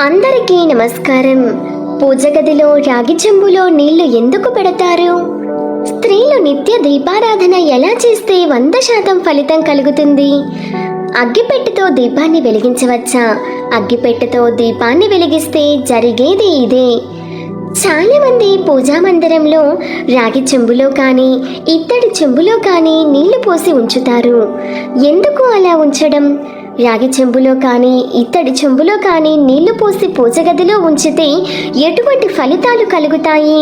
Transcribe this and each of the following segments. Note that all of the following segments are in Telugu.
అందరికీ నమస్కారం. పూజ గదిలో రాగి చెంబులో నీళ్ళు ఎందుకు పెడతారు? స్త్రీలు నిత్య దీపారాధన ఎలా చేస్తే వంద శాతం ఫలితం కలుగుతుంది? అగ్గిపెట్టెతో దీపాన్ని వెలిగించవచ్చా? అగ్గిపెట్టెతో దీపాన్ని వెలిగిస్తే జరిగేది ఇదే. చాలామంది పూజా మందిరంలో రాగి చెంబులో కానీ ఇత్తడి చెంబులో కానీ నీళ్ళు పోసి ఉంచుతారు. ఎందుకు అలా ఉంచడం? రాగి చెంబులో కానీ ఇత్తడి చెంబులో కానీ నీళ్ళు పోసి పూజగదిలో ఉంచితే ఎటువంటి ఫలితాలు కలుగుతాయి?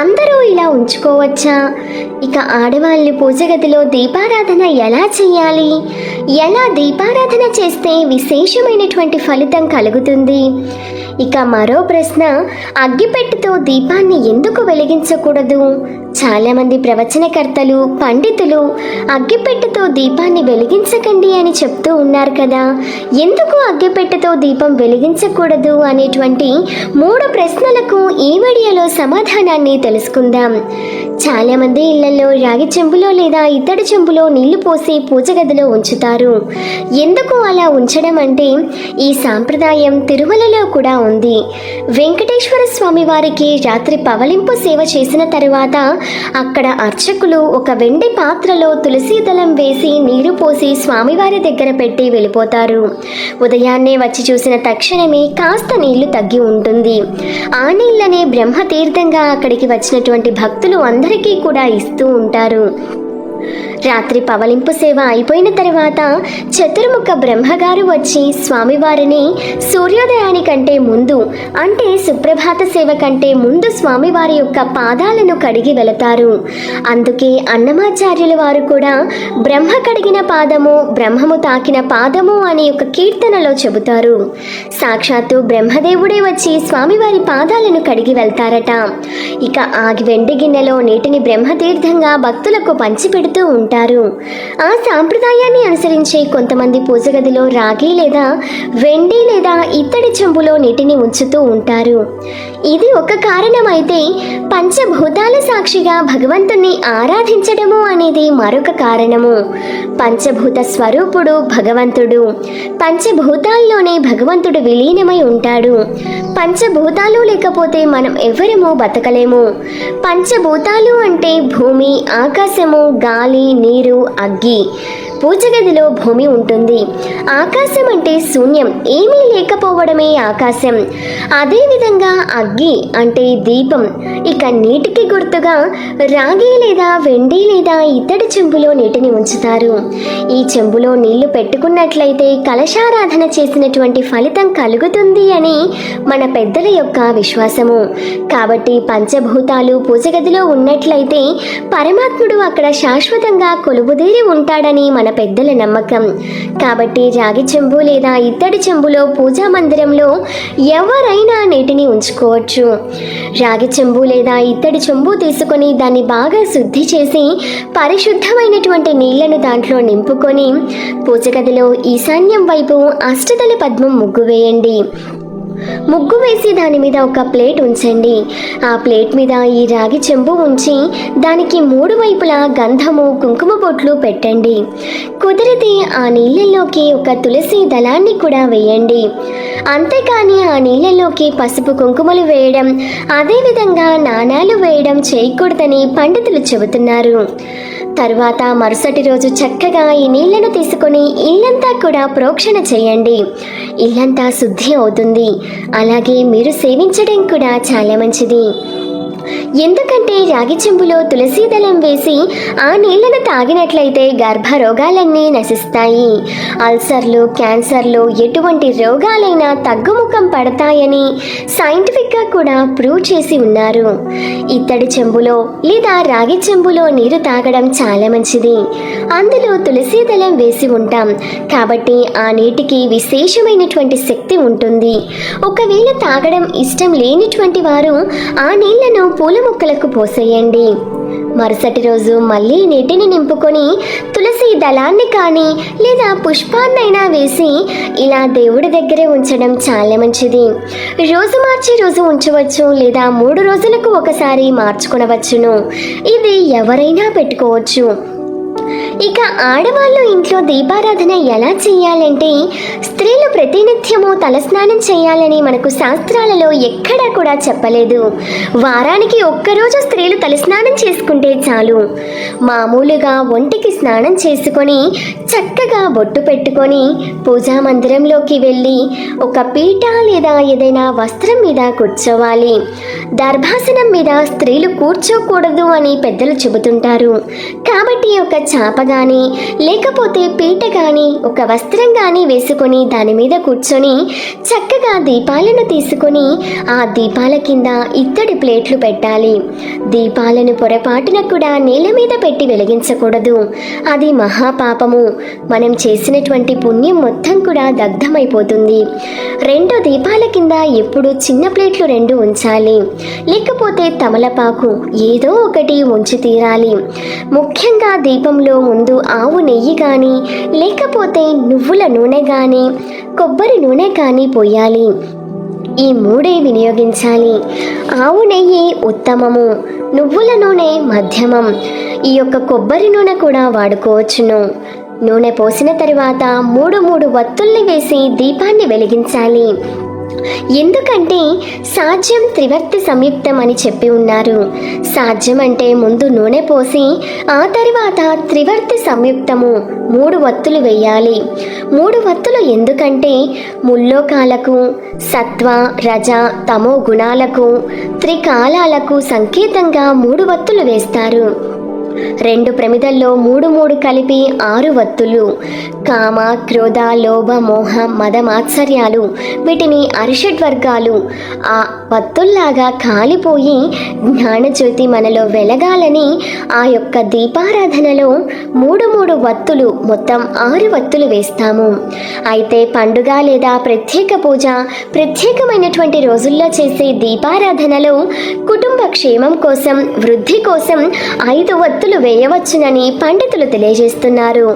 అందరూ ఇలా ఉంచుకోవచ్చా? ఇక ఆడవాళ్ళు పూజగదిలో దీపారాధన ఎలా చేయాలి? ఎలా దీపారాధన చేస్తే విశేషమైనటువంటి ఫలితం కలుగుతుంది? ఇక మరో ప్రశ్న అగ్గిపెట్టెతో దీపాన్ని ఎందుకు వెలిగించకూడదు? చాలామంది ప్రవచనకర్తలు పండితులు అగ్గిపెట్టెతో దీపాన్ని వెలిగించకండి అని చెప్తూ ఉన్నారు కదా. ఎందుకు అగ్గిపెట్టెతో దీపం వెలిగించకూడదు అనేటువంటి మూడు ప్రశ్నలకు ఈ వీడియోలో సమాధానాన్ని తెలుసుకుందాం. చాలామంది ఇళ్ళలో రాగి చెంబులో లేదా ఇత్తడి చెంబులో నీళ్ళు పోసి పూజ గదిలో ఉంచుతారు. ఎందుకు అలా ఉంచడం అంటే ఈ సాంప్రదాయం తిరుమలలో కూడా ఉంది. వెంకటేశ్వర స్వామి వారికి రాత్రి పవలింపు సేవ చేసిన తరువాత అక్కడ అర్చకులు ఒక వెండి పాత్రలో తులసి దళం వేసి నీరు పోసి స్వామివారి దగ్గర పెట్టి వెళ్ళిపోతారు. ఉదయాన్నే వచ్చి చూసిన తక్షణమే కాస్త నీళ్ళు తగ్గి ఉంటుంది. ఆ నీళ్ళనే బ్రహ్మ తీర్థంగా అక్కడికి వచ్చినటువంటి భక్తులు అందరికీ కూడా ఇస్తూ ఉంటారు. రాత్రి పవలింపు సేవ అయిపోయిన తర్వాత చతుర్ముఖ బ్రహ్మగారు వచ్చి స్వామివారిని సూర్యోదయానికంటే ముందు అంటే సుప్రభాత సేవ కంటే ముందు స్వామివారి యొక్క పాదాలను కడిగి వెళతారు. అందుకే అన్నమాచార్యుల వారు కూడా బ్రహ్మ కడిగిన పాదము బ్రహ్మము తాకిన పాదము అనే ఒక కీర్తనలో చెబుతారు. సాక్షాత్తు బ్రహ్మదేవుడే వచ్చి స్వామివారి పాదాలను కడిగి వెళ్తారట. ఇక ఆ వెండి గిన్నెలో నీటిని బ్రహ్మతీర్థంగా భక్తులకు పంచిపెడుతూ ఉంటారు. ఆ సాంప్రదాయాన్ని అనుసరించి కొంతమంది పూజ గదిలో రాగి లేదా వెండి లేదా ఇత్తడి చెంబులో నీటిని ఉంచుతూ ఉంటారు. ఇది ఒక కారణమైతే పంచభూతాల సాక్షిగా భగవంతుణ్ణి ఆరాధించడము అనేది మరొక కారణము. పంచభూత స్వరూపుడు భగవంతుడు. పంచభూతాల్లోనే భగవంతుడు విలీనమై ఉంటాడు. పంచభూతాలు లేకపోతే మనం ఎవరము బతకలేము. పంచభూతాలు అంటే భూమి ఆకాశము గాలి నీరు అగ్గి పూజ గదిలో భూమి ఉంటుంది. ఆకాశం అంటే శూన్యం. ఏమీ లేకపోవడమే ఆకాశం. అదేవిధంగా అగ్గి అంటే దీపం. ఇక నీటికి గుర్తుగా రాగి లేదా వెండి లేదా ఇత్తడి చెంబులో నీటిని ఉంచుతారు. ఈ చెంబులో నీళ్ళు పెట్టుకున్నట్లయితే కలశారాధన చేసినటువంటి ఫలితం కలుగుతుంది అని మన పెద్దల యొక్క విశ్వాసము. కాబట్టి పంచభూతాలు పూజగదిలో ఉన్నట్లయితే పరమాత్ముడు అక్కడ శాశ్వతంగా కొలువుదేరి ఉంటాడని మన పెద్దల నమ్మకం. కాబట్టి రాగి చెంబు లేదా ఇత్తడి చెంబులో పూజా మందిరంలో ఎవరైనా నీటిని ఉంచుకోవచ్చు. రాగి చెంబు లేదా ఇత్తడి చెంబు తీసుకొని దాన్ని బాగా శుద్ధి చేసి పరిశుద్ధమైనటువంటి నీళ్ళను దాంట్లో నింపుకొని పూజ గదిలో ఈశాన్యం వైపు అష్టదళ పద్మం ముగ్గు వేయండి. ముగ్గు వేసి దాని మీద ఒక ప్లేట్ ఉంచండి. ఆ ప్లేట్ మీద ఈ రాగి చెంబు ఉంచి దానికి మూడు వైపులా గంధము కుంకుమ బొట్లు పెట్టండి. కుదిరితే ఆ నీళ్ళల్లోకి ఒక తులసి దళాన్ని కూడా వేయండి. అంతేకాని ఆ నీళ్ళలోకి పసుపు కుంకుమలు వేయడం అదేవిధంగా నాణాలు వేయడం చేయకూడదని పండితులు చెబుతున్నారు. తరువాత మరుసటి రోజు చక్కగా ఈ నీళ్ళను తీసుకొని ఇల్లంతా కూడా ప్రోక్షణ చేయండి. ఇల్లంతా శుద్ధి అవుతుంది. అలాగే మీరు సేవించడం కూడా చాలా మంచిది. ఎందుకంటే రాగి చెంబులో తులసి దళం వేసి ఆ నీళ్ళను తాగినట్లయితే గర్భ రోగాలన్నీ నశిస్తాయి. అల్సర్లు క్యాన్సర్లు ఎటువంటి రోగాలైనా తగ్గుముఖం పడతాయని సైంటిఫిక్గా కూడా ప్రూవ్ చేసి ఉన్నారు. ఇత్తడి చెంబులో లేదా రాగి చెంబులో నీరు తాగడం చాలా మంచిది. అందులో తులసి దళం వేసి ఉంటాం. కాబట్టి ఆ నీటికి విశేషమైనటువంటి శక్తి ఉంటుంది. ఒకవేళ తాగడం ఇష్టం లేనిటువంటి వారు ఆ నీళ్ళను పూల మొక్కలకు పోసేయండి. మరుసటి రోజు మళ్ళీ నీటిని నింపుకొని తులసి దళాన్ని కానీ లేదా పుష్పాన్నైనా వేసి ఇలా దేవుడి దగ్గరే ఉంచడం చాలా మంచిది. రోజు మార్చి రోజు ఉంచవచ్చు లేదా మూడు రోజులకు ఒకసారి మార్చుకునవచ్చును. ఇది ఎవరైనా పెట్టుకోవచ్చు. ఇక ఆడవాళ్ళు ఇంట్లో దీపారాధన ఎలా చేయాలంటే స్త్రీలు ప్రతినిత్యము తలస్నానం చేయాలని మనకు శాస్త్రాలలో ఎక్కడా కూడా చెప్పలేదు. వారానికి ఒక్కరోజు స్త్రీలు తలస్నానం చేసుకుంటే చాలు. మామూలుగా ఒంటికి స్నానం చేసుకొని చక్కగా బొట్టు పెట్టుకొని పూజా మందిరంలోకి వెళ్ళి ఒక పీట లేదా ఏదైనా వస్త్రం మీద కూర్చోవాలి. దర్భాసనం మీద స్త్రీలు కూర్చోకూడదు అని పెద్దలు చెబుతుంటారు. కాబట్టి ఒక చాప కానీ లేకపోతే పీట కానీ ఒక వస్త్రం కానీ వేసుకొని దాని మీద కూర్చొని చక్కగా దీపాలను తీసుకొని ఆ దీపాల కింద ఇత్తడి ప్లేట్లు పెట్టాలి. దీపాలను పొరపాటున కూడా నేల మీద పెట్టి వెలిగించకూడదు. అది మహాపాపము. మనం చేసినటువంటి పుణ్యం మొత్తం కూడా దగ్ధమైపోతుంది. రెండు దీపాల కింద ఎప్పుడు చిన్న ప్లేట్లు రెండు ఉంచాలి. లేకపోతే తమలపాకు ఏదో ఒకటి ఉంచి తీరాలి. ముఖ్యంగా దీపంలో ముందు ఆవు నెయ్యి కానీ లేకపోతే నువ్వుల నూనె కానీ కొబ్బరి నూనె కానీ పోయాలి. ఈ మూడే వినియోగించాలి. ఆవు నెయ్యి ఉత్తమము నువ్వుల నూనె మధ్యమం. ఈ యొక్క కొబ్బరి నూనె కూడా వాడుకోవచ్చును. నూనె పోసిన తరువాత మూడు మూడు వత్తుల్ని వేసి దీపాన్ని వెలిగించాలి. ఎందుకంటే సాధ్యం త్రివర్తి సంయుక్తం అని చెప్పి ఉన్నారు. సాధ్యం అంటే ముందు నూనె పోసి ఆ తర్వాత త్రివర్తి సంయుక్తము. మూడు వత్తులు వేయాలి మూడు వత్తులు ఎందుకంటే ముల్లోకాలకు సత్వ రజ తమో గుణాలకు త్రికాలాలకు సంకేతంగా మూడు వత్తులు వేస్తారు. రెండు ప్రమిదల్లో మూడు మూడు కలిపి ఆరు వత్తులు. కామ క్రోధ లోభ మోహ మద మాత్సర్యాలు వీటిని అరిషడ్ వర్గాలు. ఆ వత్తుల్లాగా కాలిపోయి జ్ఞానజ్యోతి మనలో వెలగాలని ఆ యొక్క దీపారాధనలో మూడు మూడు వత్తులు మొత్తం ఆరు వత్తులు వేస్తాము. అయితే పండుగ లేదా ప్రత్యేక పూజ ప్రత్యేకమైనటువంటి రోజుల్లో చేసే దీపారాధనలో కుటుంబ క్షేమం కోసం వృద్ధి కోసం ఐదు వత్తులు వేయవచ్చునని పండితులు తెలియజేస్తున్నారు.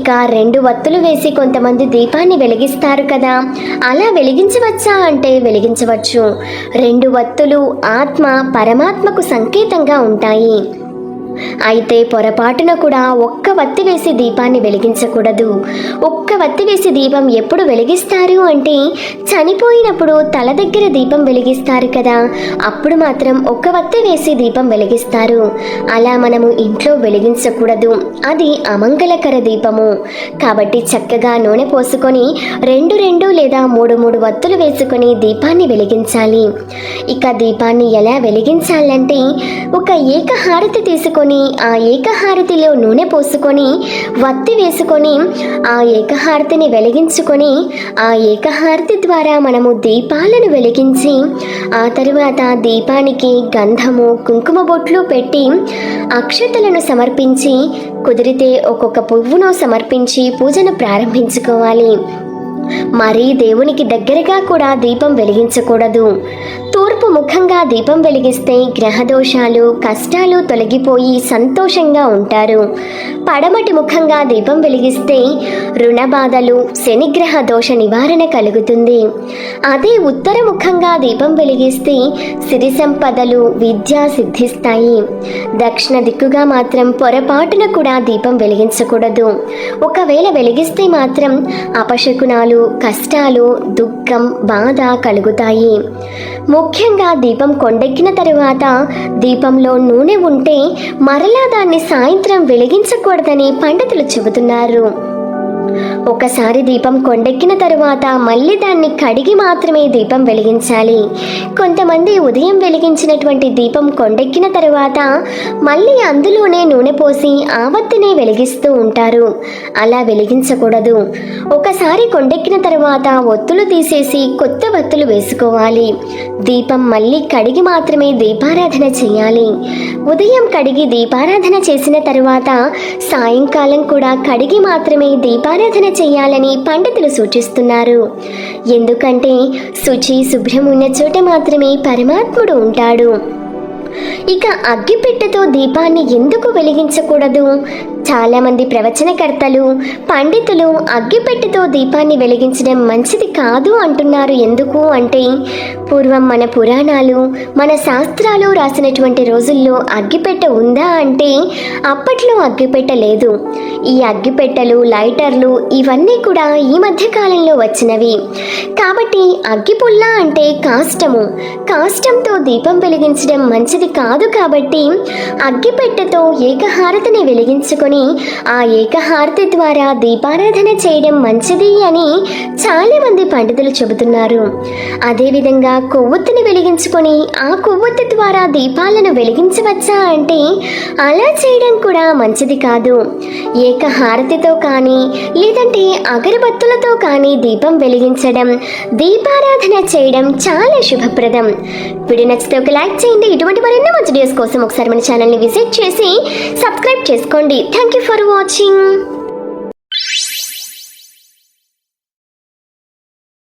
ఇక రెండు వత్తులు వేసి కొంతమంది దీపాన్ని వెలిగిస్తారు కదా. అలా వెలిగించవచ్చా అంటే వెలిగించవచ్చు. రెండు వత్తులు ఆత్మ పరమాత్మకు సంకేతంగా ఉంటాయి. అయితే పొరపాటున కూడా ఒక్క వత్తి వేసి దీపాన్ని వెలిగించకూడదు. ఒక్క వత్తి వేసి దీపం ఎప్పుడు వెలిగిస్తారు అంటే చనిపోయినప్పుడు తల దగ్గర దీపం వెలిగిస్తారు కదా. అప్పుడు మాత్రం ఒక్క వత్తి వేసి దీపం వెలిగిస్తారు. అలా మనము ఇంట్లో వెలిగించకూడదు. అది అమంగళకర దీపము. కాబట్టి చక్కగా నూనె పోసుకొని రెండు రెండు లేదా మూడు మూడు వత్తులు వేసుకొని దీపాన్ని వెలిగించాలి. ఇక దీపాన్ని ఎలా వెలిగించాలంటే ఒక ఏకహారతి తీసుకొని ఆ ఏకహారతిలో నూనె పోసుకొని వత్తి వేసుకొని ఆ ఏకహారతిని వెలిగించుకొని ఆ ఏకహారతి ద్వారా మనము దీపాలను వెలిగించి ఆ తరువాత దీపానికి గంధము కుంకుమ బొట్లు పెట్టి అక్షతలను సమర్పించి కుదిరితే ఒక్కొక్క పువ్వును సమర్పించి పూజను ప్రారంభించుకోవాలి. మరీ దేవునికి దగ్గరగా కూడా దీపం వెలిగించకూడదు. తూర్పు ముఖంగా దీపం వెలిగిస్తే గ్రహదోషాలు కష్టాలు తొలగిపోయి సంతోషంగా ఉంటారు. పడమటి ముఖంగా దీపం వెలిగిస్తే రుణ బాధలు శనిగ్రహ దోష నివారణ కలుగుతుంది. అదే ఉత్తర ముఖంగా దీపం వెలిగిస్తే సిరి సంపదలు విద్య సిద్ధిస్తాయి. దక్షిణ దిక్కుగా మాత్రం పొరపాటున కూడా దీపం వెలిగించకూడదు. ఒకవేళ వెలిగిస్తే మాత్రం అపశకునాలు కష్టాలు దుఃఖం బాధ కలుగుతాయి. ముఖ్యంగా దీపం కొండెక్కిన తరువాత దీపంలో నూనె ఉంటే మరలా దాన్ని సాయంత్రం వెలిగించకూడదని పండితులు చెబుతున్నారు. ఒకసారి దీపం కొండెక్కిన తరువాత మళ్ళీ దాన్ని కడిగి మాత్రమే దీపం వెలిగించాలి. కొంతమంది ఉదయం వెలిగించినటువంటి దీపం కొండెక్కిన తరువాత మళ్ళీ అందులోనే నూనె పోసి ఆవత్తినే వెలిగిస్తూ ఉంటారు. అలా వెలిగించకూడదు. ఒకసారి కొండెక్కిన తరువాత ఒత్తులు తీసేసి కొత్త వత్తులు వేసుకోవాలి. దీపం మళ్ళీ కడిగి మాత్రమే దీపారాధన చేయాలి. ఉదయం కడిగి దీపారాధన చేసిన తరువాత సాయంకాలం కూడా కడిగి మాత్రమే దీపారాధన చేయాలని పండితులు సూచిస్తున్నారు. ఎందుకంటే శుచి శుభ్రం ఉన్న చోట మాత్రమే పరమాత్ముడు ఉంటాడు. ఇక అగ్గిపెట్టెతో దీపాన్ని ఎందుకు వెలిగించకూడదు? చాలామంది ప్రవచనకర్తలు పండితులు అగ్గిపెట్టెతో దీపాన్ని వెలిగించడం మంచిది కాదు అంటున్నారు. ఎందుకు అంటే పూర్వం మన పురాణాలు మన శాస్త్రాలు రాసినటువంటి రోజుల్లో అగ్గిపెట్టె ఉందా అంటే అప్పట్లో అగ్గిపెట్ట లేదు. ఈ అగ్గిపెట్టెలు లైటర్లు ఇవన్నీ కూడా ఈ మధ్య కాలంలో వచ్చినవి. కాబట్టి అగ్గిపుల్ల అంటే కాష్టము. కాష్టంతో దీపం వెలిగించడం మంచిది కాదు కాబట్టి అగ్గిపెట్టెతో ఏకహారతిని వెలిగించుకొని ఆ ఏకహారతి ద్వారా దీపారాధన చేయడం మంచిది అని చాలా మంది పండితులు చెబుతున్నారు. అదేవిధంగా కొవ్వొత్తిని వెలిగించుకొని ఆ కొవ్వొత్తి ద్వారా దీపాలను వెలిగించవచ్చా అంటే అలా చేయడం కూడా మంచిది కాదు. ఏకహారతితో కానీ లేదంటే అగరబత్తులతో కానీ దీపం వెలిగించడం దీపారాధన చేయడం చాలా శుభప్రదం. వీడియో నచ్చితే ఒక లైక్ చేయండి. ఇటువంటి మరిన్ని మంచి డేస్ కోసం ఒకసారి మన ఛానల్ని విజిట్ చేసి సబ్స్క్రైబ్ చేసుకోండి. Thank you for watching